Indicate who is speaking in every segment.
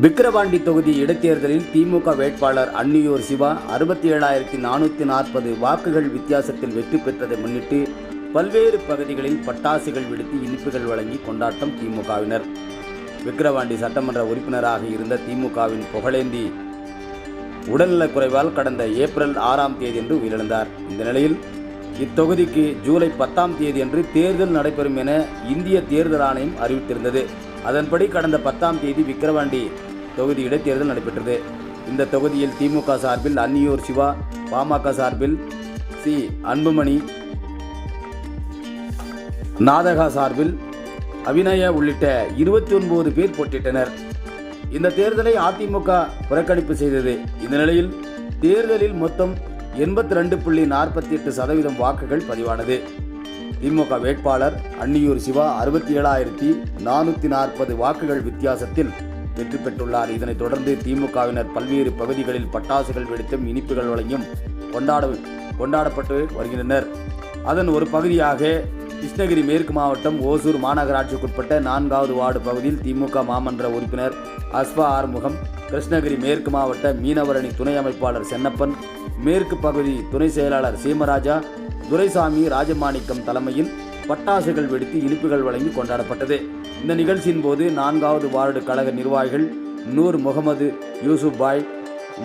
Speaker 1: விக்கிரவாண்டி தொகுதி இடைத்தேர்தலில் திமுக வேட்பாளர் அன்னியூர் சிவா அறுபத்தி ஏழாயிரத்தி நானூற்றி நாற்பது வாக்குகள் வித்தியாசத்தில் வெற்றி பெற்றதை முன்னிட்டு பல்வேறு பகுதிகளில் பட்டாசுகள் வெடித்து இனிப்புகள் வழங்கி கொண்டாட்டம் திமுகவினர். விக்கிரவாண்டி சட்டமன்ற உறுப்பினராக இருந்த திமுகவின் புகழேந்தி உடல்நலக் குறைவால் கடந்த ஏப்ரல் ஆறாம் தேதியன்று உயிரிழந்தார். இந்த நிலையில் இத்தொகுதிக்கு ஜூலை பத்தாம் தேதியன்று தேர்தல் நடைபெறும் என இந்திய தேர்தல் ஆணையம் அறிவித்திருந்தது. அதன்படி கடந்த பத்தாம் தேதி விக்கிரவாண்டி தொகுதி இடைத்தேர்தல் நடைபெற்றது. இந்த தொகுதியில் திமுக சார்பில் அன்னியூர் சிவா பாமக சார்பில் சி. அன்புமணி நாதகா சார்பில் அபிநயா உள்ளிட்ட இருபத்தி ஒன்பது பேர் போட்டியிட்டனர். இந்த தேர்தலை அதிமுக புறக்கணிப்பு செய்தது. இந்த நிலையில் தேர்தலில் மொத்தம் எண்பத்தி ரெண்டு புள்ளி நாற்பத்தி எட்டு சதவீதம் வாக்குகள் பதிவானது. திமுக வேட்பாளர் அன்னியூர் சிவா அறுபத்தி ஏழாயிரத்தி நானூற்றி நாற்பது வாக்குகள் வித்தியாசத்தில் வெற்றி பெற்றுள்ளார். இதனைத் தொடர்ந்து திமுகவினர் பல்வேறு பகுதிகளில் பட்டாசுகள் வெடித்தும் இனிப்புகள் வழங்கியும் கொண்டாட கொண்டாடப்பட்டு வருகின்றனர். அதன் ஒரு பகுதியாக கிருஷ்ணகிரி மேற்கு மாவட்டம் ஓசூர் மாநகராட்சிக்குட்பட்ட நான்காவது வார்டு பகுதியில் திமுக மாமன்ற உறுப்பினர் அஸ்பா ஆறுமுகம் கிருஷ்ணகிரி மேற்கு மாவட்ட மீனவரணி துணை அமைப்பாளர் சென்னப்பன் மேற்கு பகுதி துணை செயலாளர் சீமராஜா துரைசாமி ராஜமாணிக்கம் தலைமையில் பட்டாசுகள் வெடித்து இனிப்புகள் வழங்கி கொண்டாடப்பட்டது. இந்த நிகழ்ச்சியின் போது நான்காவது வார்டு கழக நிர்வாகிகள் நூர் முகமது யூசுப் பாய்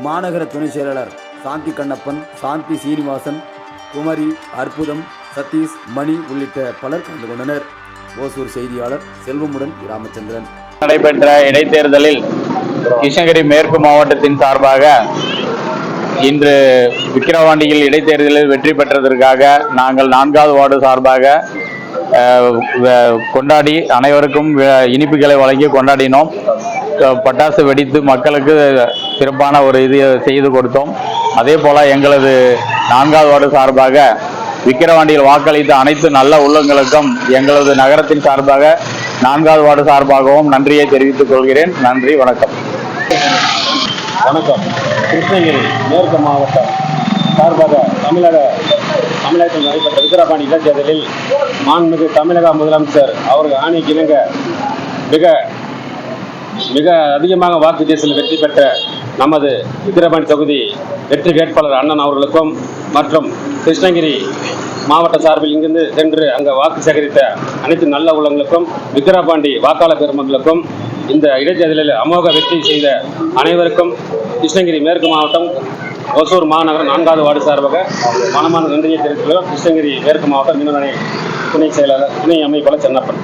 Speaker 1: மாநகர துணை செயலாளர் சாந்தி கண்ணப்பன் சாந்தி சீனிவாசன் குமரி அற்புதம் சதீஷ் மணி உள்ளிட்ட பலர் கலந்து கொண்டனர். ஓசூர் செய்தியாளர் செல்வமுடன் ராமச்சந்திரன்.
Speaker 2: நடைபெற்ற இடைத்தேர்தலில் கிருஷ்ணகிரி மேற்கு மாவட்டத்தின் சார்பாக இன்று விக்கிரவாண்டியில் இடைத்தேர்தலில் வெற்றி பெற்றதற்காக நாங்கள் நான்காவது வார்டு சார்பாக கொண்டாடி அனைவருக்கும் இனிப்புகளை வழங்கி கொண்டாடினோம். பட்டாசு வெடித்து மக்களுக்கு சிறப்பான ஒரு இது செய்து கொடுத்தோம். அதே போல் எங்களது நான்காவது வார்டு சார்பாக விக்கிரவாண்டியில் வாக்களித்த அனைத்து நல்ல உள்ளங்களுக்கும் எங்களது நகரத்தின் சார்பாக நான்காவது வார்டு சார்பாகவும் நன்றியை தெரிவித்துக் கொள்கிறேன். நன்றி வணக்கம்.
Speaker 3: வணக்கம். கிருஷ்ணகிரி மேற்கு மாவட்டம் சார்பாக தமிழக தமிழகத்தில் நடைபெற்ற விக்கிரபாணி இடைத்தேர்தலில் மாண்புமிகு தமிழக முதலமைச்சர் அவர்கள் ஆணைக்கு இணங்க மிக மிக அதிகமாக வாக்கு வித்தியாசத்தில் வெற்றி பெற்ற நமது விக்கிரபாணி தொகுதி வெற்றி வேட்பாளர் அண்ணன் அவர்களுக்கும் மற்றும் கிருஷ்ணகிரி மாவட்ட சார்பில் இங்கிருந்து சென்று அங்கே வாக்கு சேகரித்த அனைத்து நல்ல உள்ளங்களுக்கும் விக்கிரபாண்டி வாக்காளர் பெருமக்களுக்கும் இந்த இடைத்தேர்தலில் அமோக வெற்றி செய்த அனைவருக்கும் கிருஷ்ணகிரி மேற்கு மாவட்டம் ஒசூர் மாநகரம் நான்காவது வார்டு சார்பாக மனமான நன்றியை தெரிவித்துள்ளோம் கிருஷ்ணகிரி மேற்கு மாவட்டம் மீனவனை துணை செயலாளர் துணை அமைப்பாளர் சென்னப்பன்.